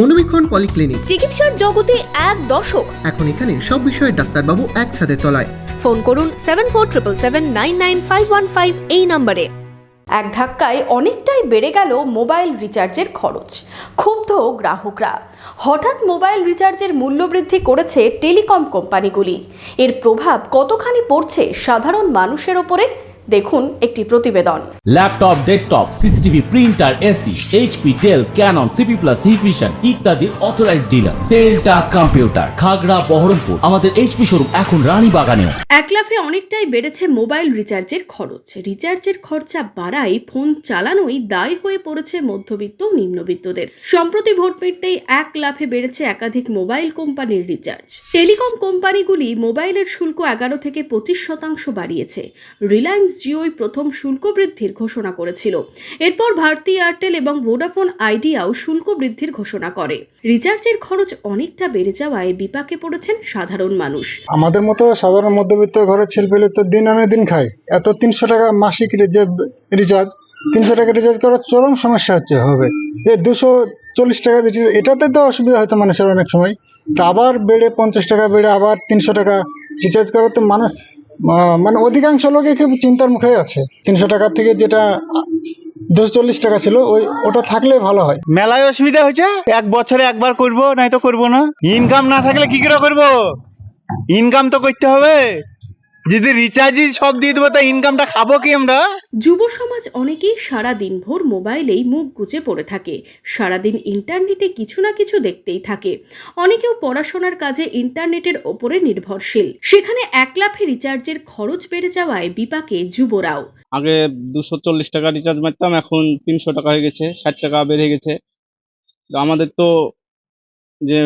মনোবীক্ষণ polyclinic. চিকিৎসার জগতে এক দশক এখন এখানে সব বিষয়ে ডাক্তারবাবু একসাথে তলায়। ফোন করুন seven four triple seven nine nine five one five এই নম্বরে। এক ধাক্কায় অনেকটাই বেড়ে গেল মোবাইল রিচার্জের খরচ। ক্ষুব্ধ গ্রাহকরা। হঠাৎ মোবাইল রিচার্জের মূল্য বৃদ্ধি করেছে টেলিকম কোম্পানিগুলি। এর প্রভাব কতখানি পড়ছে সাধারণ মানুষের ওপরে? দেখুন একটি প্রতিবেদন। Laptop desktop CCTV printer AC HP Dell Canon CP Plus Hikvision ইত্যাদির অথরাইজ ডিলার টেলটা কম্পিউটার খাগড়া বহরমপুর আমাদের এইচপি শোরুম এখন রানী বাগানেও। এক লাফে অনেকটাই বেড়েছে মোবাইল রিচার্জের খরচ। রিচার্জের খরচা বাড়ায় ফোন চালানোই দায় হয়ে পড়েছে মধ্যবিত্ত ও নিম্নবিত্তদের। সম্প্রতি ভোট মিটতেই এক লাফে বেড়েছে একাধিক মোবাইল কোম্পানির রিচার্জ। টেলিকম কোম্পানিগুলি মোবাইলের শুল্ক এগারো থেকে পঁচিশ শতাংশ বাড়িয়েছে। রিলায়েন্স জিওই প্রথম শুল্ক বৃদ্ধির ঘোষণা করেছিল। এরপর ভারতী এয়ারটেল এবং ভোডাফোন, আইডিয়াও শুল্ক বৃদ্ধির ঘোষণা করে। রিচার্জের খরচ অনেকটা বেড়ে যাওয়ায় বিপাকে পড়েছেন সাধারণ মানুষ। আমাদের মতো সাধারণ মধ্যবিত্ত ঘরের ছেলেপেলে তো দিন আনে দিন খায়। এত তিনশো টাকা মাসিক রিচার্জ তিনশো টাকা রিচার্জ করার চরম সমস্যা হচ্ছে, হবে। যে দুশো চল্লিশ টাকা এটাতে তো অসুবিধা হয়তো মানুষের অনেক সময়। তা আবার বেড়ে পঞ্চাশ টাকা, বেড়ে আবার তিনশো টাকা রিচার্জ করার তো মানুষ মানে অধিকাংশ লোকে খুব চিন্তার মুখে আছে। তিনশো টাকার থেকে যেটা দুশো চল্লিশ টাকা ছিল, ওই ওটা থাকলে ভালো হয়। মেলায় অসুবিধা হয়েছে? এক বছরে একবার করব, নাই তো করব না। ইনকাম না থাকলে কি করে করব? ইনকাম তো করতে হবে। যদি রিচার্জই সব দিয়ে দেবো তা ইনকামটা খাব কি আমরা? যুব সমাজ অনেকেই সারা দিনভর মোবাইলেই মুখ গুজে পড়ে থাকে। সারাদিন ইন্টারনেটে কিছু না কিছু দেখতেই থাকে। অনেকেও পড়াশোনার কাজে ইন্টারনেটের ওপরে নির্ভরশীল। সেখানে এক লাফে রিচার্জের খরচ বেড়ে যাওয়ায় বিপাকে যুবরাও। আগে দুশো চল্লিশ টাকা রিচার্জ মারতাম এখন তিনশো টাকা হয়ে গেছে ষাট টাকা বেড়ে গেছে। তো আমাদের তো যে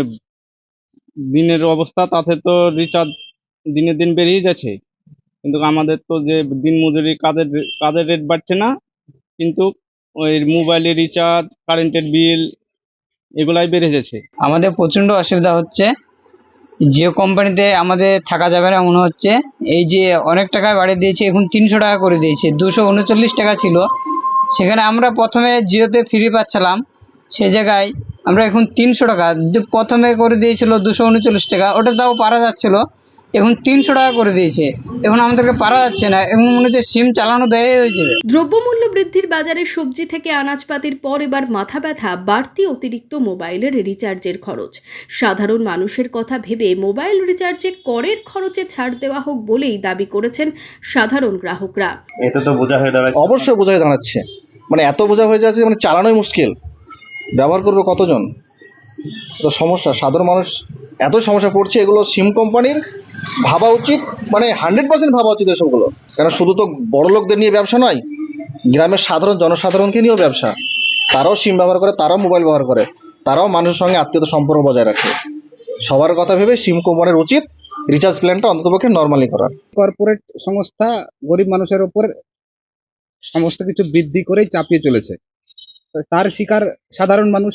দিনের অবস্থা তাতে তো রিচার্জ দিনে দিন বেড়েই যাচ্ছে। কিন্তু আমাদের তো যে দিন মজুরি কাজের কাজের রেট বাড়ছে না, কিন্তু ওই মোবাইলের রিচার্জ কারেন্টের বিল এগুলাই বেড়ে যাচ্ছে আমাদের প্রচণ্ড অসুবিধা হচ্ছে। যে কোম্পানিতে আমাদের থাকা যাবে না মনে হচ্ছে, এই যে অনেক টাকা বাড়িয়ে দিয়েছে, এখন তিনশো টাকা করে দিয়েছে, দুশো উনচল্লিশ টাকা ছিল। সেখানে আমরা প্রথমে জিওতে ফ্রি পাচ্ছিলাম, সে জায়গায় আমরা এখন তিনশো টাকা, প্রথমে করে দিয়েছিল দুশো উনচল্লিশ টাকা, ওটা তাও পারা যাচ্ছিল। এখন তিনশো টাকা করে দিয়েছে। এখন আমাদেরকে পারা যাচ্ছে না এবং মনে হচ্ছে সিম চালানো দেয় হয়েছে। দ্রব্যমূল্য বৃদ্ধির বাজারে সবজি থেকে আনাজপাতির পর এবার মাথা ব্যথা বাড়তি অতিরিক্ত মোবাইলের রিচার্জের খরচ। সাধারণ মানুষের কথা ভেবে মোবাইল রিচার্জে করের খরচে ছাড় দেওয়া হোক বলেই দাবি করেছেন সাধারণ গ্রাহকরা। এটা তো বোঝা হয়ে দাঁড়াচ্ছে। অবশ্যই বোঝা হয়ে দাঁড়াচ্ছে। মানে এত বোঝা হয়ে যাচ্ছে মানে চালানোই মুশকিল। ব্যবহার করবে কতজন? তো সমস্যা। সাধারণ মানুষ এত সমস্যা পড়ছে এগুলো সিম কোম্পানির ভাবা উচিত মানে হান্ড্রেড পার্সেন্ট ভাবা উচিত এসবগুলো। কারণ শুধু তো বড় লোকদের নিয়ে ব্যবসা নয়, গ্রামের সাধারণ জনসাধারণকে নিয়েও ব্যবসা। তারাও সিম ব্যবহার করে, তারাও মোবাইল ব্যবহার করে, তারাও মানুষের সঙ্গে আত্মীয়তা সম্পর্ক বজায় রাখে। সবার কথা ভেবে সিম কোম্পানির উচিত রিচার্জ প্ল্যানটা অন্ততপক্ষে নর্মালি করা কর্পোরেট সংস্থা গরিব মানুষের ওপর সমস্ত কিছু বৃদ্ধি করেই চাপিয়ে চলেছে। তার শিকার সাধারণ মানুষ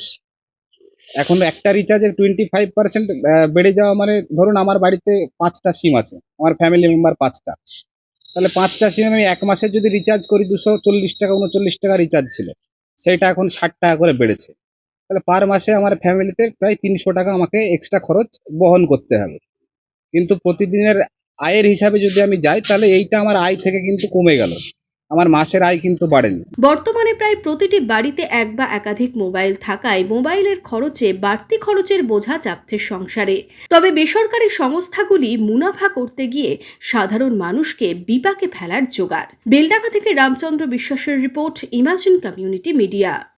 এখন একটা রিচার্জের টোয়েন্টি ফাইভ পার্সেন্ট বেড়ে যাওয়া মানে ধরুন আমার বাড়িতে পাঁচটা সিম আছে, আমার ফ্যামিলি মেম্বার পাঁচটা। তাহলে পাঁচটা সিম আমি এক মাসে যদি রিচার্জ করি দুশো চল্লিশ টাকা, উনচল্লিশ টাকা রিচার্জ ছিল, সেটা এখন ষাট টাকা করে বেড়েছে। তাহলে পার মাসে আমার ফ্যামিলিতে প্রায় তিনশো টাকা আমাকে এক্সট্রা খরচ বহন করতে হবে। কিন্তু প্রতিদিনের আয়ের হিসাবে যদি আমি যাই, তাহলে এইটা আমার আয় থেকে কিন্তু কমে গেল। আমার মাসের আয় কিন্তু বাড়েনি। বর্তমানে প্রায় প্রতিটি বাড়িতে এক বা একাধিক মোবাইল থাকায় মোবাইলের খরচে বাড়তি খরচের বোঝা চাপছে সংসারে। তবে বেসরকারি সংস্থাগুলি মুনাফা করতে গিয়ে সাধারণ মানুষকে বিপাকে ফেলার জোগাড়। বেলডাঙ্গা থেকে রামচন্দ্র বিশ্বাসের রিপোর্ট, ইমাজিন কমিউনিটি মিডিয়া।